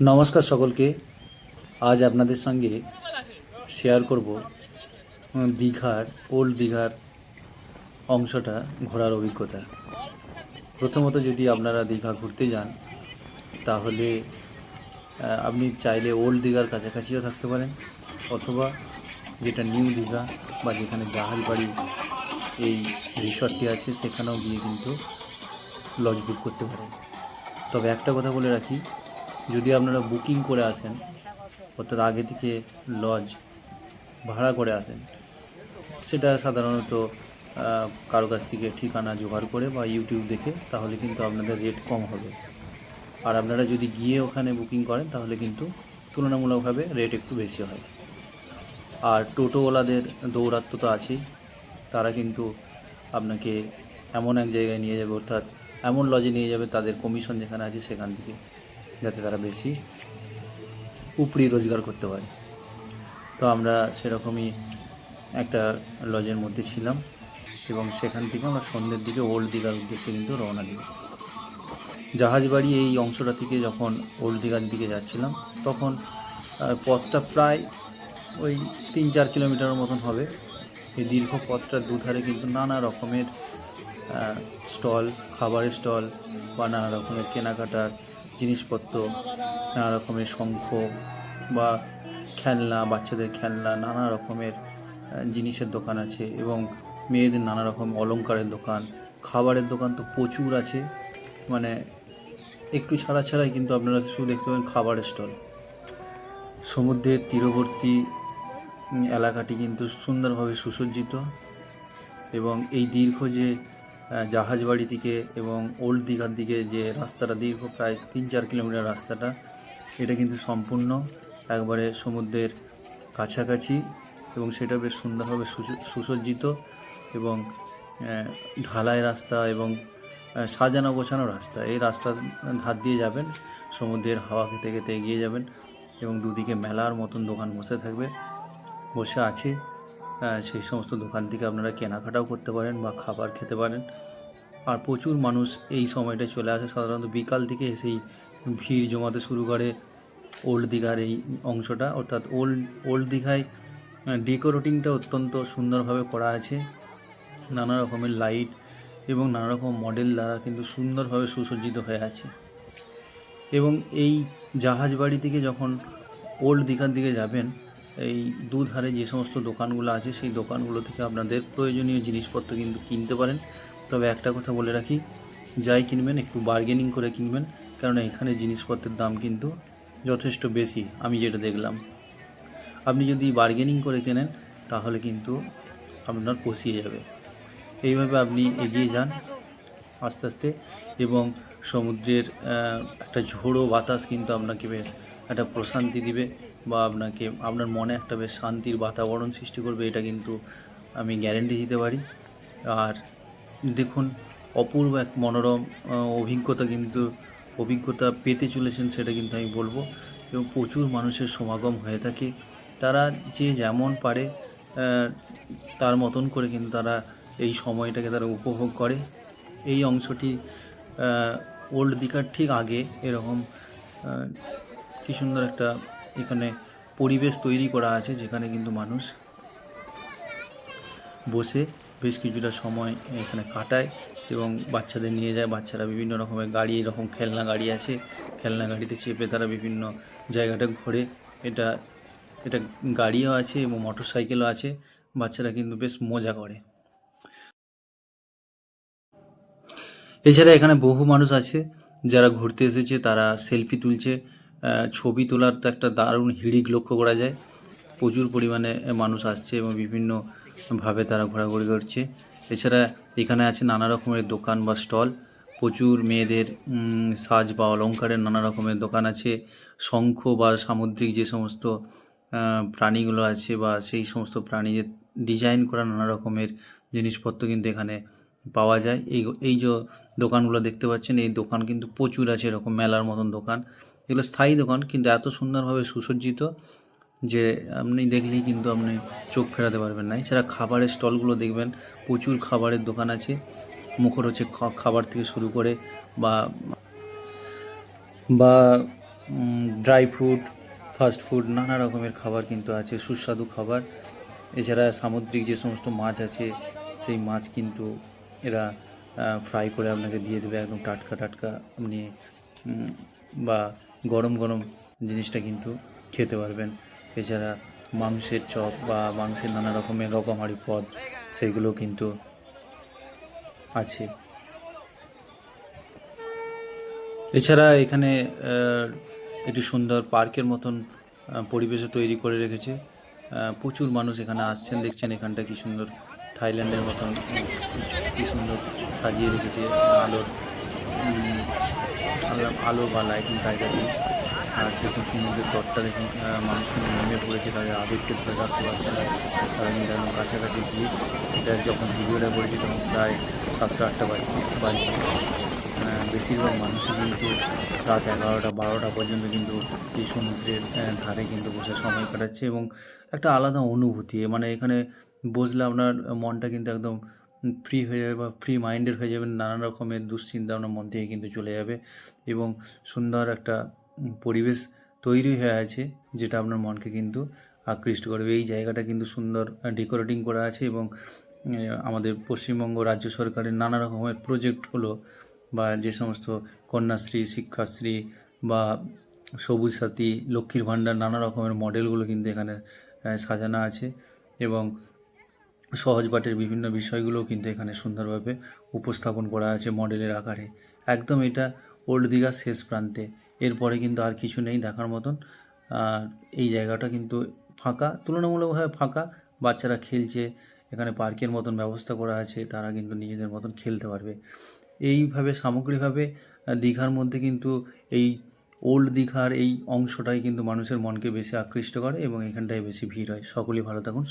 নমস্কার সকলকে। আজ আপনাদের সঙ্গে শেয়ার করব দীঘার ওল্ড দীঘার অংশটা, ঘোরার অভিজ্ঞতা। প্রথমত যদি আপনারা দীঘা ঘুরতে যান, তাহলে আপনি চাইলে ওল্ড দীঘার কাছাকাছিও থাকতে পারেন, অথবা যেটা নিউ দীঘা বা যেখানে জাহাজ বাড়ি এই রিসর্টটি আছে, সেখানেও গিয়ে কিন্তু লজ বুক করতে পারেন। তবে একটা কথা বলে রাখি যদি আপনারা বুকিং করে আসেন, অর্থাৎ আগে থেকে লজ ভাড়া করে আসেন, সেটা সাধারণত কারও কাছ থেকে ঠিকানা জোগাড় করে বা ইউটিউব দেখে, তাহলে কিন্তু আপনাদের রেট কম হবে। আর আপনারা যদি গিয়ে ওখানে বুকিং করেন, তাহলে কিন্তু তুলনামূলকভাবে রেট একটু বেশি হয়। আর টোটোওয়ালাদের দৌরাত্ম তো আছেই, তারা কিন্তু আপনাকে এমন এক জায়গায় নিয়ে যাবে, অর্থাৎ এমন লজে নিয়ে যাবে, তাদের কমিশন যেখানে আছে সেখান থেকে। যাতে তারা বেশি উপরি রোজগার করতে পারে। তো আমরা সেরকমই একটা লজের মধ্যে ছিলাম এবং সেখান থেকে আমরা সন্ধ্যের দিকে ওল্ড দীঘার উদ্দেশ্যে কিন্তু রওনা দিই জাহাজবাড়ি এই অংশটা থেকে যখন ওল্ড দীঘার দিকে যাচ্ছিলাম, তখন পথটা প্রায় ওই তিন চার কিলোমিটারের মতন হবে। এই দীর্ঘ পথটার দুধারে কিন্তু নানা রকমের স্টল, খাবারের স্টল বা নানা রকমের কেনাকাটার জিনিসপত্র, নানা রকমের শঙ্খ বা খেলনা, বাচ্চাদের খেলনা, নানা রকমের জিনিসের দোকান আছে এবং মেয়েদের নানা রকম অলংকারের দোকান। খাবারের দোকান তো প্রচুর আছে। মানে একটু ছাড়া ছাড়াই কিন্তু আপনারা শুধু দেখতে পাবেন খাবারের স্টল। সমুদ্রের তীরবর্তী এলাকাটি কিন্তু সুন্দরভাবে সুসজ্জিত এবং এই দীর্ঘ যে জাহাজবাড়ি থেকে এবং ওল্ড দীঘার দিকে যে রাস্তাটা দীর্ঘ প্রায় তিন চার কিলোমিটার রাস্তাটা, এটা কিন্তু সম্পূর্ণ একবারে সমুদ্রের কাছাকাছি এবং সেটা বেশ সুন্দরভাবে সুসজ্জিত এবং ঢালাই রাস্তা এবং সাজানো গোছানো রাস্তা। এই রাস্তার ধার দিয়ে যাবেন, সমুদ্রের হাওয়া খেতে খেতে এগিয়ে যাবেন এবং দুদিকে মেলার মতন দোকান বসে থাকবে, বসে আছে। সেই সমস্ত দোকান থেকে আপনারা কেনাকাটাও করতে পারেন বা খাবার খেতে পারেন। আর প্রচুর মানুষ এই সময়টা চলে আসে, সাধারণত বিকাল থেকে এসেই ভিড় জমাতে শুরু করে ওল্ড দীঘার এই অংশটা। অর্থাৎ ওল্ড ওল্ড দীঘায় ডেকোরেটিংটা অত্যন্ত সুন্দরভাবে করা আছে। নানা রকমের লাইট এবং নানা রকম মডেল দ্বারা কিন্তু সুন্দরভাবে সুসজ্জিত হয়ে আছে। এবং এই জাহাজ বাড়ি থেকে যখন ওল্ড দীঘার দিকে যাবেন এই দুধারে যে সমস্ত দোকানগুলো আছে, সেই দোকানগুলো থেকে আপনাদের প্রয়োজনীয় জিনিসপত্র কিন্তু কিনতে পারেন। তবে একটা কথা বলে রাখি, যাই কিনবেন, একটু বার্গেনিং করে কিনবেন কারণ এখানে জিনিসপত্রের দাম কিন্তু যথেষ্ট বেশি, আমি যেটা দেখলাম। আপনি যদি বার্গেনিং করে কেনেন, তাহলে কিন্তু আপনার পোষিয়ে যাবে। এইভাবে আপনি এগিয়ে যান আস্তে আস্তে, এবং সমুদ্রের একটা ঝোড়ো বাতাস কিন্তু আপনাকে বেশ একটা প্রশান্তি দিবে। বা আপনাকে, আপনার মনে একটা বেশ শান্তির বাতাবরণ সৃষ্টি করবে, এটা কিন্তু আমি গ্যারেন্টি দিতে পারি। আর দেখুন, অপূর্ব এক মনোরম অভিজ্ঞতা কিন্তু, অভিজ্ঞতা পেতে চলেছেন সেটা কিন্তু আমি বলব। এবং প্রচুর মানুষের সমাগম হয়ে থাকে। তারা যে যেমন পারে তার মতন করে কিন্তু তারা এই সময়টাকে তারা উপভোগ করে। এই অংশটি ওল্ড দিকার ঠিক আগে এরকম কি সুন্দর একটা এখানে পরিবেশ তৈরি করা আছে যেখানে কিন্তু মানুষ বসে বেশ কিছুটা সময় এখানে কাটায় এবং বাচ্চাদের নিয়ে যায়। বাচ্চারা বিভিন্ন রকমের গাড়ি, এরকম খেলনা গাড়ি আছে। খেলনা গাড়িতে চেপে তারা বিভিন্ন জায়গাটা ঘোরে। এটা এটা গাড়িও আছে এবং মোটর সাইকেলও আছে। বাচ্চারা কিন্তু বেশ মজা করে। এছাড়া এখানে বহু মানুষ আছে যারা ঘুরতে এসেছে, তারা সেলফি তুলছে। ছবি তোলার তো একটা দারুণ হিড়িক লক্ষ্য করা যায়। প্রচুর পরিমাণে মানুষ আসছে এবং বিভিন্নভাবে তারা ঘোরাঘুরি করছে। এছাড়া এখানে আছে নানা রকমের দোকান বা স্টল। প্রচুর মেয়েদের সাজ বা অলংকারের নানা রকমের দোকান আছে। শঙ্খ বা সামুদ্রিক যে সমস্ত প্রাণীগুলো আছে বা সেই সমস্ত প্রাণীদের ডিজাইন করা নানা রকমের জিনিসপত্র কিন্তু এখানে পাওয়া যায়। এই এই যে দোকানগুলো দেখতে পাচ্ছেন, এই দোকান কিন্তু প্রচুর আছে, এরকম মেলার মতন দোকান। এগুলো স্থায়ী দোকান, কিন্তু এত সুন্দরভাবে সুসজ্জিত যে আপনি দেখলেই কিন্তু আপনি চোখ ফেরাতে পারবেন না। এছাড়া খাবারের স্টলগুলো দেখবেন, প্রচুর খাবারের দোকান আছে। মুখরোচক খা- খাবার থেকে শুরু করে বা বা ড্রাই ফ্রুট ফাস্ট ফুড নানা রকমের খাবার কিন্তু আছে, সুস্বাদু খাবার। এছাড়া সামুদ্রিক যে সমস্ত মাছ আছে, সেই মাছ কিন্তু এরা ফ্রাই করে আপনাকে দিয়ে দেবে, একদম টাটকা টাটকা আপনি বা গরম গরম জিনিসটা কিন্তু খেতে পারবেন। এছাড়া মাংসের চপ বা মাংসের নানা রকমের রকমারি পদ সেইগুলো কিন্তু আছে। এছাড়া এখানে একটি সুন্দর পার্কের মতন পরিবেশও তৈরি করে রেখেছে। প্রচুর মানুষ এখানে আসছেন, দেখছেন এখানটা কি সুন্দর থাইল্যান্ডের মতন কি সুন্দর সাজিয়ে রেখেছে, আলোর আলো- আলো বা লাইটিং কায়দা দিয়ে আর দেখুন সমুদ্রের তটটা দেখুন আহ, মানুষ কিন্তু নেমে পড়েছে তাদের আবেগকে ধরে রাখতে পারছে না। তারা একদম কাছাকাছি গিয়ে এটা যখন ভিডিওটা করেছি তখন প্রায় সাতটা আটটা বাজছে বাজছে বেশিরভাগ মানুষই কিন্তু রাত এগারোটা বারোটা পর্যন্ত কিন্তু এই সমুদ্রের ধারে কিন্তু বসে সময় কাটাচ্ছে এবং একটা আলাদা অনুভূতি। মানে এখানে বসলে আপনার মনটা কিন্তু একদম ফ্রি হয়ে যাবে বা ফ্রি মাইন্ডেড হয়ে যাবেন, নানান রকমের দুশ্চিন্তা আপনার মন থেকে কিন্তু চলে যাবে এবং সুন্দর একটা পরিবেশ তৈরি হয়ে আছে যেটা আপনার মনকে কিন্তু আকৃষ্ট করবে এই জায়গাটা কিন্তু সুন্দর ডেকোরেটিং করা আছে এবং আমাদের পশ্চিমবঙ্গ রাজ্য সরকারের নানা রকমের প্রজেক্টগুলো বা যে সমস্ত কন্যাশ্রী, শিক্ষাশ্রী বা সবুজ সাথী, লক্ষ্মীর ভাণ্ডার নানা রকমের মডেলগুলো কিন্তু এখানে সাজানো আছে এবং সহজ পাঠের বিভিন্ন বিষয়গুলোও কিন্তু এখানে সুন্দরভাবে উপস্থাপন করা আছে মডেলের আকারে। একদম এটা ওল্ড দীঘার শেষ প্রান্তে। এরপরে কিন্তু আর কিছু নেই দেখার মতন। আর এই জায়গাটা কিন্তু ফাঁকা, তুলনামূলকভাবে ফাঁকা। বাচ্চারা খেলছে, এখানে পার্কের মতন ব্যবস্থা করা আছে, তারা কিন্তু নিজেদের মতন খেলতে পারবে। এইভাবে সামগ্রিকভাবে দীঘার মধ্যে কিন্তু এই ওল্ড দীঘার এই অংশটাই কিন্তু মানুষের মনকে বেশি আকৃষ্ট করে এবং এখানটায় বেশি ভিড় হয়। সকলেই ভালো থাকুন